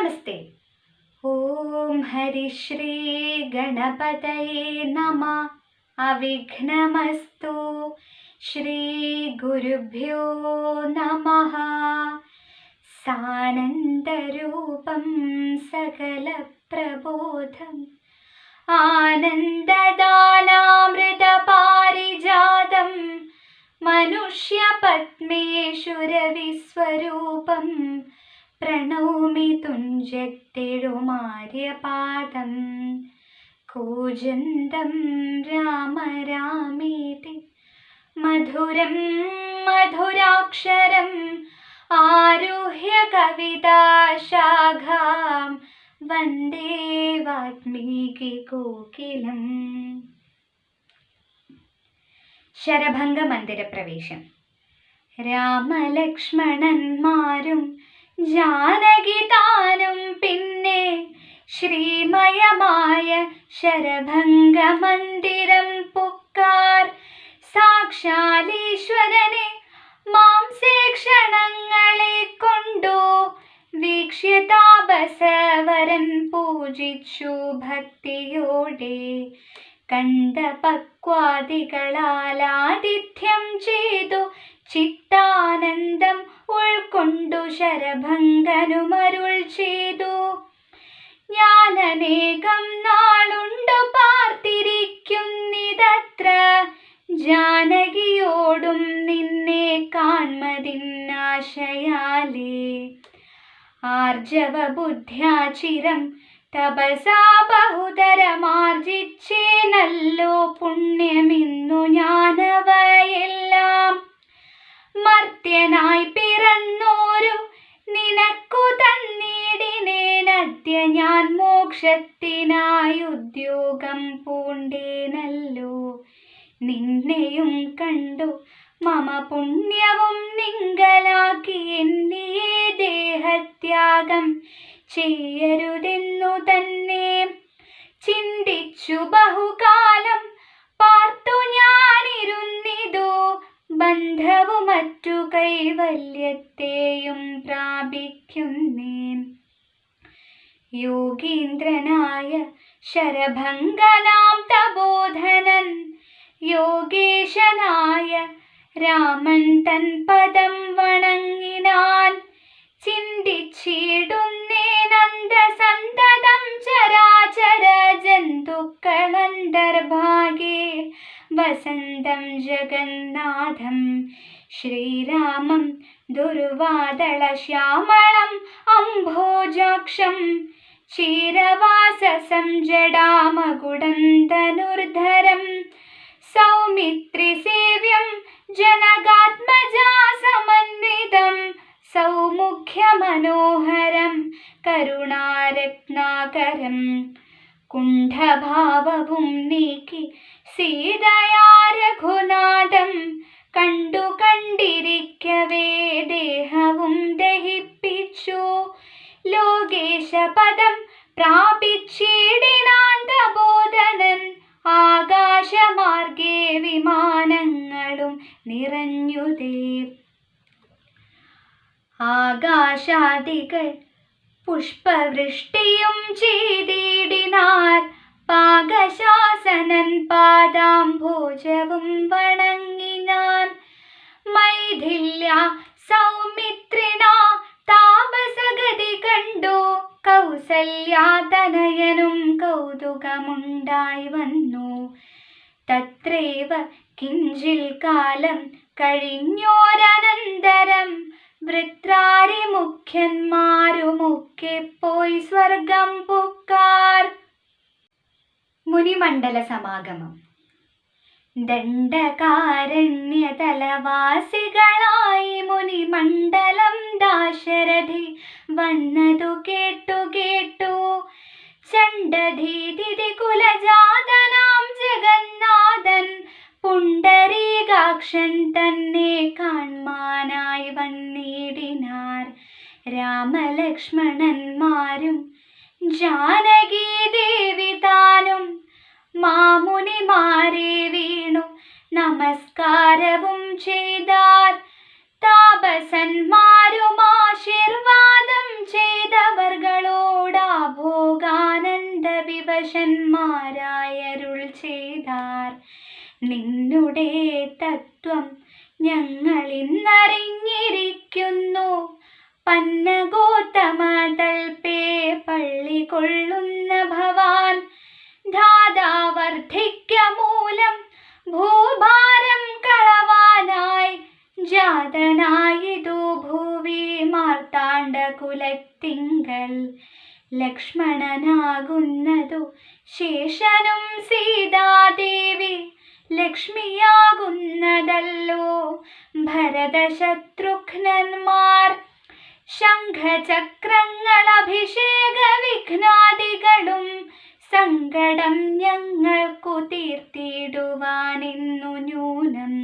നമസ്തേ. ഓം ഹരിശ്രീ ഗണപതയേ നമ. അവിഘ്നമസ്തു. ശ്രീ ഗുരുഭ്യോ നമ. സാനന്ദരൂപം സകലപ്രബോധം. ആനന്ദദാനാമൃതപാരിജാതം. മനുഷ്യപത്മേശ്വരവിസ്വരൂപം പ്രണൗമി തുഞ്ചത്തെഴുമാര്യപാദം. കൂജന്തം രാമ രാമേതി മധുരം മധുരാക്ഷരം ആരുഹ്യ കവിതാശാഖാം. വന്ദേ വാത്മീകി കോകിലം. ശരഭംഗ മന്ദിരപ്രവേശം രാമലക്ഷ്മണന്മാരും ജാനകി താനും പിന്നെ ശ്രീമയമായ ശരഭംഗ മന്ദിരം പുക്കാർ. സാക്ഷാലീശ്വരനെ മാംസേക്ഷണങ്ങളെ കൊണ്ടു വീക്ഷ്യ താപസവരൻ പൂജിച്ചു ഭക്തിയോടെ. കണ്ട പക്വാദികളാൽ ആതിഥ്യം ചെയ്തു ചിത്താനന്ദം ഉൾക്കൊണ്ടു ശരഭംഗനുമരുൾ ചെയ്തു. ഞാനനേകം നാളുണ്ടു പാർത്തിരിക്കുന്നിതത്ര. ജാനകിയോടും നിന്നെ കാൺമതിന്നാശയാലേ. ആർജവ ബുദ്ധ്യാചിരം തപസാ ബഹുതരമാർജിച്ചേനല്ലോ ഉദ്യോഗം പൂണ്ടേനല്ലോ. നിന്നെയും കണ്ടു മമ പുണ്യവും നിങ്കലാക്കി എന്നീ ദേഹത്യാഗം ചെയ്യരുതെന്നു തന്നെ ചിന്തിച്ചു ബഹുകാലം പാർത്തു ഞാനിരുന്നിതു ബന്ധവു മറ്റു കൈവല്യത്തെയും പ്രാപിക്കുന്നേൻ യോഗീന്ദ്രനായ ശരഭംഗനാം തബോധനൻ. യോഗേശനായ രാമൻ തൻ പദം വണങ്ങിനാൻ. ചിന്തിച്ചിടുന്നേ നന്ദസന്തതം ചരാചര ജന്തുക്കളന്തർഭാഗേ വസന്തം ജഗന്നാഥം ശ്രീരാമം ദുർവാദളശ്യാമളം അംഭോജാക്ഷം क्षीरवाससं जडामगुडन्तनुर्धरम् നിറഞ്ഞുതേ. ആകാശാദികൾ പുഷ്പവൃഷ്ടിയും ചെയ്തിടിനാൽ പാകശാസനൻ പാദാംഭോജവും വണങ്ങിനാൻ മൈഥില്യ സൗമിത്രിനാ താപസഗതി കണ്ടു. കൗസല്യാതനയനും കൗതുകമുണ്ടായി വന്നു. തത്രൈവ കിഞ്ചിൽ കാലം കഴിഞ്ഞോരനന്തരം വൃത്രാരി മുഖ്യന്മാരുമൊക്കെ പോയി സ്വർഗം പൊക്കാർ. മുനിമണ്ഡല സമാഗമം. ദണ്ഡകാരണ്യതലവാസികളായി മുനിമണ്ഡലം ദാശരഥി വന്നതു കേട്ടു കേട്ടു. ചണ്ഡധീതി കുലജാതനാം ജഗന്നാഥൻ പുണ്ടരീകാക്ഷൻ തന്നെ കാൺമാനായി വന്നിടിനാർ. രാമലക്ഷ്മണന്മാരും ജാനകീദേവി താനും മാമുനിമാരെ വീണു നമസ്കാരവും ചെയ്താർ പന്നഗോത്തമതൽപേ പള്ളി കൊള്ളുന്ന ഭവാൻ. ധാതാവർദ്ധിക്ക മൂലം ഭൂഭാരം കളവാനായി. ജാതനായിതു ഭൂവി മാർത്താണ്ഡ കുലത്തിങ്കൽ. ലക്ഷ്മണനാകുന്നതു ശേഷനും സീതാദേവി. ലക്ഷ്മിയാകുന്നതല്ലോ ഭരതശത്രുഘ്നന്മാർ ശംഖചക്രങ്ങൾ അഭിഷേക വിഘ്നാദികളും സങ്കടം ഞങ്ങൾക്കു തീർത്തിടുവാനിന്നു ന്യൂനം.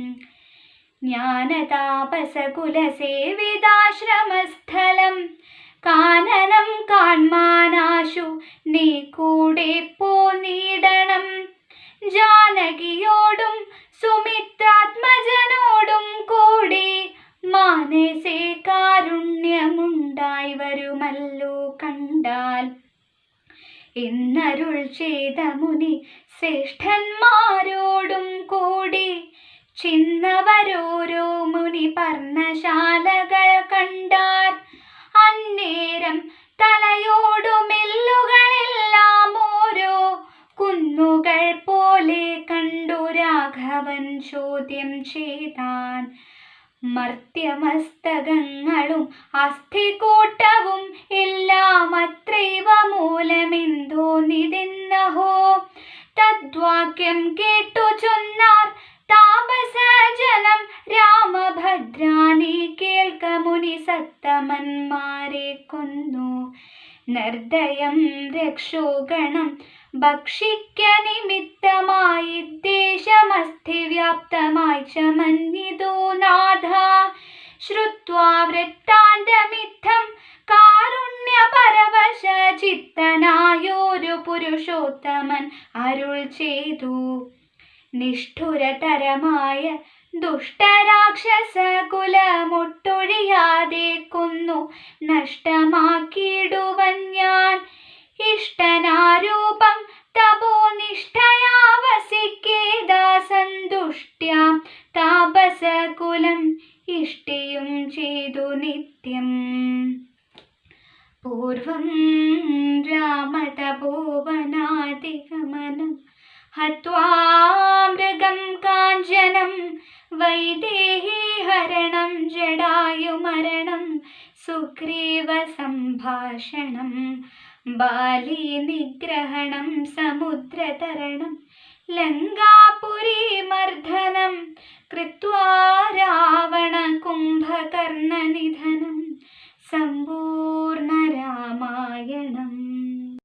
ജ്ഞാനതാപസകുലസേവിതാശ്രമസ്ഥലം കാനനം കാൺമാനാശു നീ കൂടെ പോന്നിടണം ജാനകിയോടും സുമിത്രാത്മജനോടും കൂടി മാനസേ കാരുണ്യമുണ്ടായി എന്നരുൾ ചെയ്ത മുനി ശ്രേഷ്ഠന്മാരോടും കൂടി ചിന്നവരോരോ മുനി പർണശാലകൾ കണ്ടാർ. കൊന്നു നിർദ്ദയം രക്ഷോഗണം ഭക്ഷിക്ക നിമിത്തമായി ദേശമസ്ഥി വ്യാപ്തമായി ചമന്യതോ മന്യിതോ നാഥ. ശ്രുത്വാ വൃത്താന്തമിത്തം കാരുണ്യപരവശ ചിത്തനായോരു പുരുഷോത്തമൻ അരുൾ ചെയ്തു. നിഷ്ഠുരതരമായ ദുഷ്ടരാക്ഷസ കുലമൊട്ടൊഴിയാതെ കൊന്നു നഷ്ടമാക്കിയിടുവൻ ഞാൻ. ഇഷ്ടനാരൂപം തപോനിഷ്ഠയാ വസിക്കേതാ സന്തുഷ്ട്യ താപസകുലം ഇഷ്ടിയും ചെയ്തു നിത്യം. പൂർവം രാമതപോവനാതിഗമനം ഹത്വാ വൈദേഹി ഹരണം ജടായുമരണം സുഗ്രീവ സംഭാഷണം ബാലി നിഗ്രഹണം സമുദ്രതരണം ലങ്കാപുരി മർദ്ദനം കൃത്വാ രാവണ കുംഭകർണനിധനം സംഭൂ